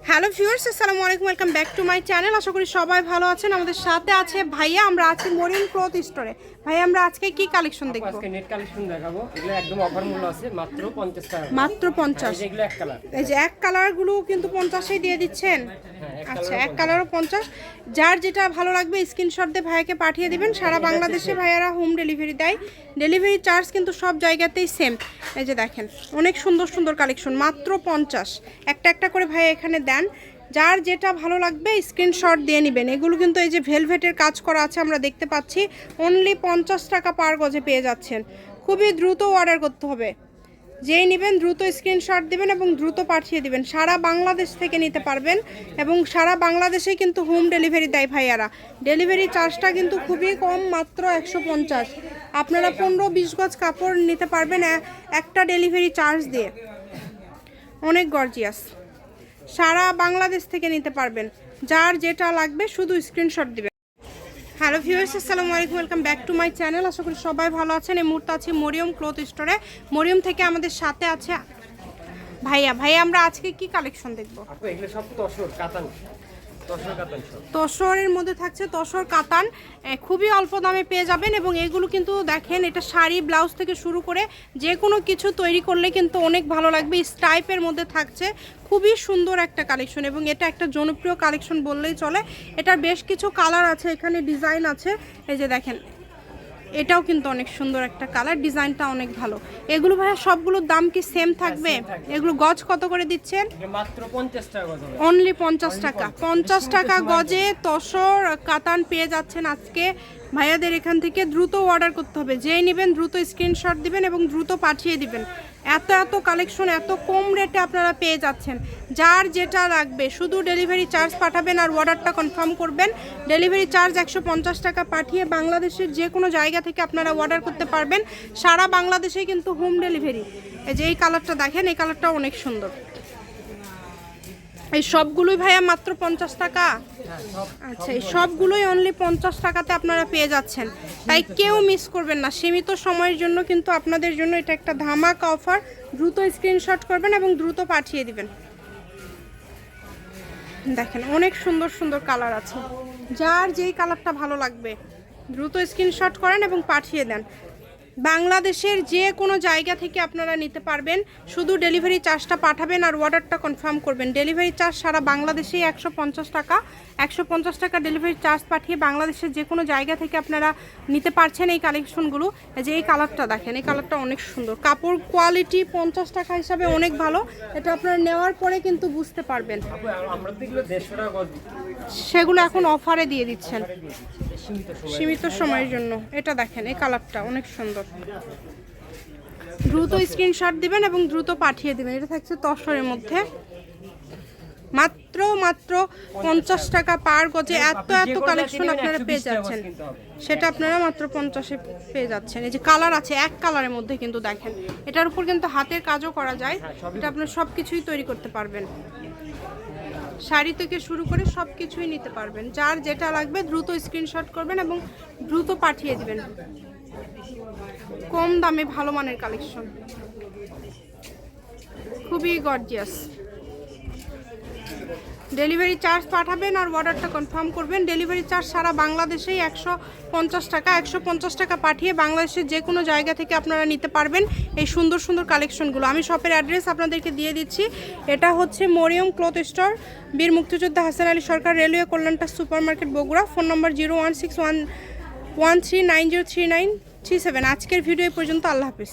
Hello viewers আসসালামু আলাইকুম welcome back to my channel. আশা করি সবাই ভালো আছেন আমাদের সাথে আছে ভাইয়া আমরা আছি মরিন ক্লথ স্টোরে। ভাইয়া আমরা আজকে কি কালেকশন দেখব? আজকে নেট কালেকশন দেখাবো। এগুলো একদম অফার মূল্য আছে মাত্র পঞ্চাশ টাকা মাত্র পঞ্চাশ। এই যে এগুলো এক কালার এই যে এক কালারগুলো কিন্তু 50 এ দিয়ে দিচ্ছেন। হ্যাঁ আচ্ছা এক কালারও পঞ্চাশ। যার যেটা ভালো লাগবে স্ক্রিনশট দিয়ে ভাইয়াকে পাঠিয়ে দিবেন। সারা বাংলাদেশে ভাইয়ারা হোম ডেলিভারি দেয়। ডেলিভারি চার্জ কিন্তু সব জায়গাতেই সেম এই যে দেখেন অনেক সুন্দর সুন্দর কালেকশন মাত্র পঞ্চাশ। একটা একটা করে ভাইয়া এখানে দেন। যার যেটা ভালো লাগবে স্ক্রিনশট দিয়ে নেবেন। এগুলো কিন্তু এই যে ভেলভেটের কাজ করা আছে আমরা দেখতে পাচ্ছি। অনলি পঞ্চাশ টাকা পার গজে পেয়ে যাচ্ছেন। খুবই দ্রুত অর্ডার করতে হবে। যেই নেবেন দ্রুত স্ক্রিনশট দিবেন এবং দ্রুত পাঠিয়ে দিবেন। সারা বাংলাদেশ থেকে নিতে পারবেন এবং সারা বাংলাদেশেই কিন্তু হোম ডেলিভারি দেয় ভাইয়ারা। ডেলিভারি চার্জটা কিন্তু খুবই কম, মাত্র একশো পঞ্চাশ। আপনারা পনেরো বিশ গজ কাপড় নিতে পারবেন একটা ডেলিভারি চার্জ দিয়ে। অনেক গর্জিয়াস সারা বাংলাদেশ থেকে নিতে পারবেন। যার যেটা লাগবে শুধু স্ক্রিনশট দিবেন। হ্যালো ভিউয়ার্স আসসালামু আলাইকুম welcome back to my channel. আশা করি সবাই ভালো আছেন। এই মুহূর্তে আছি মরিয়ম ক্লথ স্টোরে। মরিয়ম থেকে আমাদের সাথে আছে ভাইয়া। ভাইয়া আমরা আজকে কি কালেকশন দেখব? এগুলো সব তসর কাতান। তসরের মধ্যে থাকছে তসর কাতান। খুবই অল্প দামে পেয়ে যাবেন এবং এগুলো কিন্তু দেখেন এটা শাড়ি ব্লাউজ থেকে শুরু করে যে কোনো কিছু তৈরি করলে কিন্তু অনেক ভালো লাগবে। স্টাইপের মধ্যে থাকছে খুবই সুন্দর একটা কালেকশন এবং এটা একটা জনপ্রিয় কালেকশন বললেই চলে। এটার বেশ কিছু কালার আছে এখানে ডিজাইন আছে। এই যে দেখেন এটাও কিন্তু অনেক সুন্দর একটা কালার ডিজাইনটা অনেক ভালো। এগুলো ভাইয়া সবগুলোর দাম কি সেম থাকবে? এগুলো গজ কত করে দিচ্ছেন? মাত্র পঞ্চাশ টাকা কথা অনলি পঞ্চাশ টাকা। পঞ্চাশ। টাকা গজে তসর কাতান পেয়ে যাচ্ছেন আজকে। ভাইয়াদের এখান থেকে দ্রুত অর্ডার করতে হবে। যেই নেবেন দ্রুত স্ক্রিনশট দিবেন এবং দ্রুত পাঠিয়ে দিবেন। এত এত কালেকশন এত কম রেটে আপনারা পেয়ে যাচ্ছেন। যার যেটা লাগবে, শুধু ডেলিভারি চার্জ পাঠাবেন আর অর্ডারটা কনফার্ম করবেন। ডেলিভারি চার্জ একশো পঞ্চাশ টাকা পাঠিয়ে বাংলাদেশের যে কোনো জায়গা থেকে আপনারা অর্ডার করতে পারবেন। সারা বাংলাদেশে কিন্তু হোম ডেলিভারি এই যে এই কালারটা দেখেন, এই কালারটা অনেক সুন্দর। এই সবগুলোই ভাইয়া মাত্র পঞ্চাশ টাকা? আচ্ছা এই সবগুলোই অনলি পঞ্চাশ টাকাতে আপনারা পেয়ে যাচ্ছেন। তাই কেউ মিস করবেন না। সীমিত সময়ের জন্য কিন্তু আপনাদের জন্য এটা একটা ধামাকা অফার দ্রুত স্ক্রিনশট করবেন এবং দ্রুত পাঠিয়ে দিবেন। দেখেন, অনেক সুন্দর সুন্দর কালার আছে। যার যেই কালারটা ভালো লাগবে, দ্রুত স্ক্রিনশট করেন এবং পাঠিয়ে দেন। বাংলাদেশের যে কোনো জায়গা থেকে আপনারা নিতে পারবেন। শুধু ডেলিভারি চার্জটা পাঠাবেন আর অর্ডারটা কনফার্ম করবেন। ডেলিভারি চার্জ সারা বাংলাদেশেই একশো টাকা। একশো পঞ্চাশ টাকা ডেলিভারি চার্জ পাঠিয়ে বাংলাদেশের যে কোনো জায়গা থেকে আপনারা নিতে পারছেন এই কালেকশনগুলো যে এই কালারটা দেখেন, এই কালারটা অনেক সুন্দর। কাপড় কোয়ালিটি পঞ্চাশ টাকা হিসাবে অনেক ভালো। এটা আপনারা নেওয়ার পরে কিন্তু বুঝতে পারবেন। সেগুলো এখন অফারে দিয়ে দিচ্ছেন। সীমিত সময়ের জন্য। এটা দেখেন, এই কালারটা অনেক সুন্দর। দ্রুত স্ক্রিনশট দিবেন এবং দ্রুত পাঠিয়ে দিবেন। এটা থাকছে তসরের মধ্যে। মাত্র মাত্র পঞ্চাশ টাকা পার গজে। এত এত কালেকশন আপনারা পেয়ে যাচ্ছেন। সেটা আপনারা মাত্র পঞ্চাশে পেয়ে যাচ্ছেন। এই যে কালার আছে এক কালারের মধ্যে কিন্তু দেখেন। এটার উপর কিন্তু হাতের কাজও করা যায়। এটা আপনারা সব কিছুই তৈরি করতে পারবেন। শাড়ি থেকে শুরু করে সব কিছুই নিতে পারবেন। যার যেটা লাগবে দ্রুত স্ক্রিনশট করবেন এবং দ্রুত পাঠিয়ে দিবেন। কম দামে ভালো মানের কালেকশন খুবই গর্জিয়াস ডেলিভারি চার্জ পাঠাবেন আর অর্ডারটা কনফার্ম করবেন। ডেলিভারি চার্জ সারা বাংলাদেশেই একশো পঞ্চাশ টাকা, একশো পঞ্চাশ টাকা পাঠিয়ে বাংলাদেশের যে কোনো জায়গা থেকে আপনারা নিতে পারবেন এই সুন্দর সুন্দর কালেকশনগুলো আমি শপের অ্যাড্রেস আপনাদেরকে দিয়ে দিচ্ছি। এটা হচ্ছে মরিয়ম ক্লথ স্টোর বীর মুক্তিযোদ্ধা Hasan Ali Sarkar railway কল্যাণটা super market Bogura. Phone number zero one six one one three nine zero three nine three seven আজকের ভিডিও পর্যন্ত আল্লাহ হাফিজ।